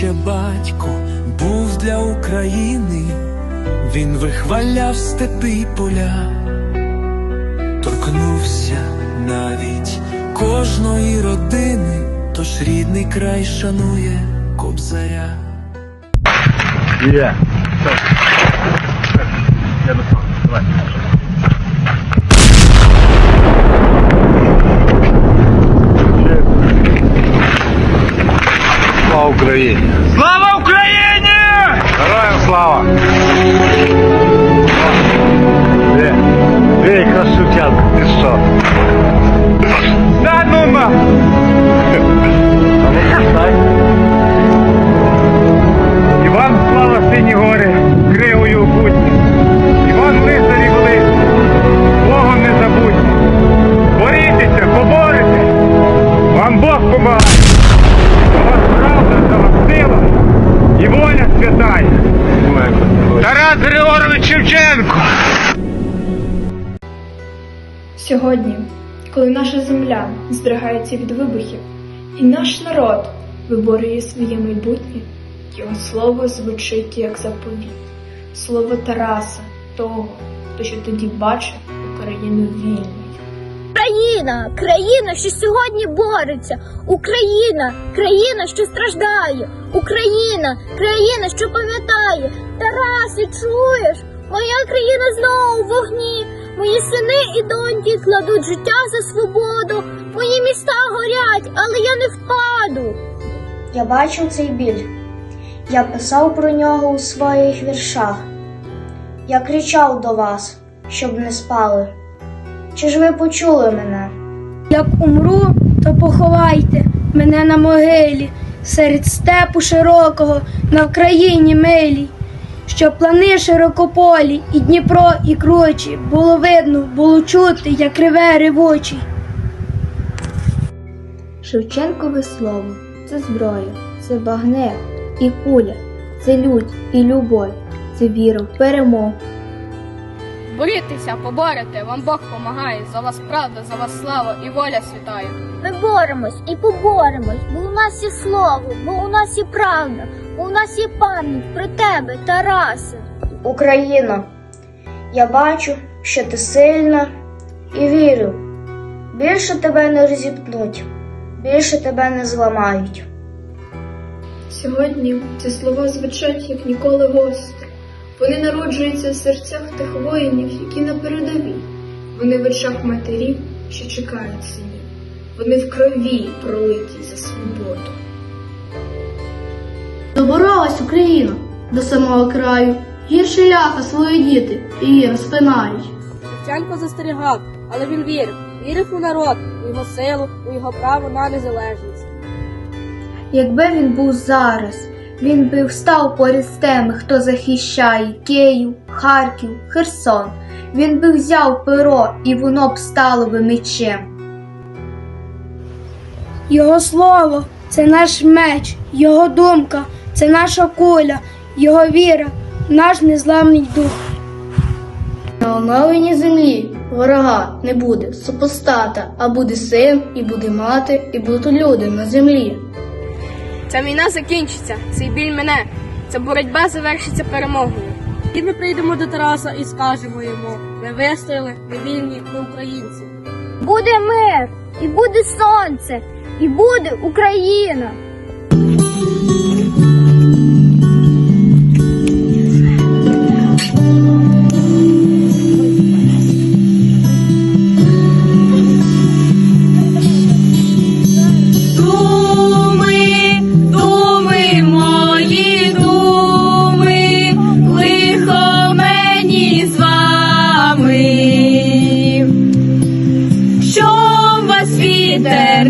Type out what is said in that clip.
ще батько був для України, він вихваляв степи поля, торкнувся навіть кожної родини, тож рідний край шанує кобзаря. Все. Я. Давай. Україні! Тарас Григорович Шевченко! Сьогодні, коли наша земля здригається від вибухів, і наш народ виборює своє майбутнє, його слово звучить як заповіт, слово Тараса, того, хто ще тоді бачив Україну вільною. Україна, країна, що сьогодні бореться, Україна, країна, що страждає, Україна, країна, що пам'ятає. Тараси, чуєш? Моя країна знову в вогні. Мої сини і доньки кладуть життя за свободу. Мої міста горять, але я не впаду. Я бачив цей біль. Я писав про нього у своїх віршах. Я кричав до вас, щоб не спали. Чи ж ви почули мене? Як умру, то поховайте мене на могилі, серед степу широкого, на Вкраїні милій, щоб плани широкополі, і Дніпро, і кручі, було видно, було чути, як реве ревучий. Шевченкове слово це зброя, це багне і куля, це лють і любов, це віра в перемогу. Борітеся, поборете, вам Бог помагає, за вас правда, за вас слава і воля святає. Ми боремось і поборемось, бо у нас є слово, бо у нас є правда, бо у нас є пам'ять про тебе, Тарасе. Україно, я бачу, що ти сильна і вірю. Більше тебе не розіпнуть, більше тебе не зламають. Сьогодні ці слова звучать як ніколи гостро. Вони народжуються в серцях тих воїнів, які на передовій. Вони в очах матерів, що чекають синів. Вони в крові пролиті за свободу. Доборолась Україна до самого краю, гірше ляха свої діти її розпинають. Шевченко застерігав, але він вірив, вірив у народ, у його силу, у його право на незалежність. Якби він був зараз, він би встав поряд з тими, хто захищає Київ, Харків, Херсон. Він би взяв перо і воно б стало би мечем. Його слово це наш меч, його думка це наша куля, його віра, наш незламний дух. На оновленій землі ворога не буде супостата, а буде син, і буде мати, і будуть люди на землі. Ця війна закінчиться, цей біль мене, ця боротьба завершиться перемогою. І ми прийдемо до Тараса і скажемо йому: ми вистояли, ми вільні, ми українці. Буде мир, і буде сонце, і буде Україна. Вітер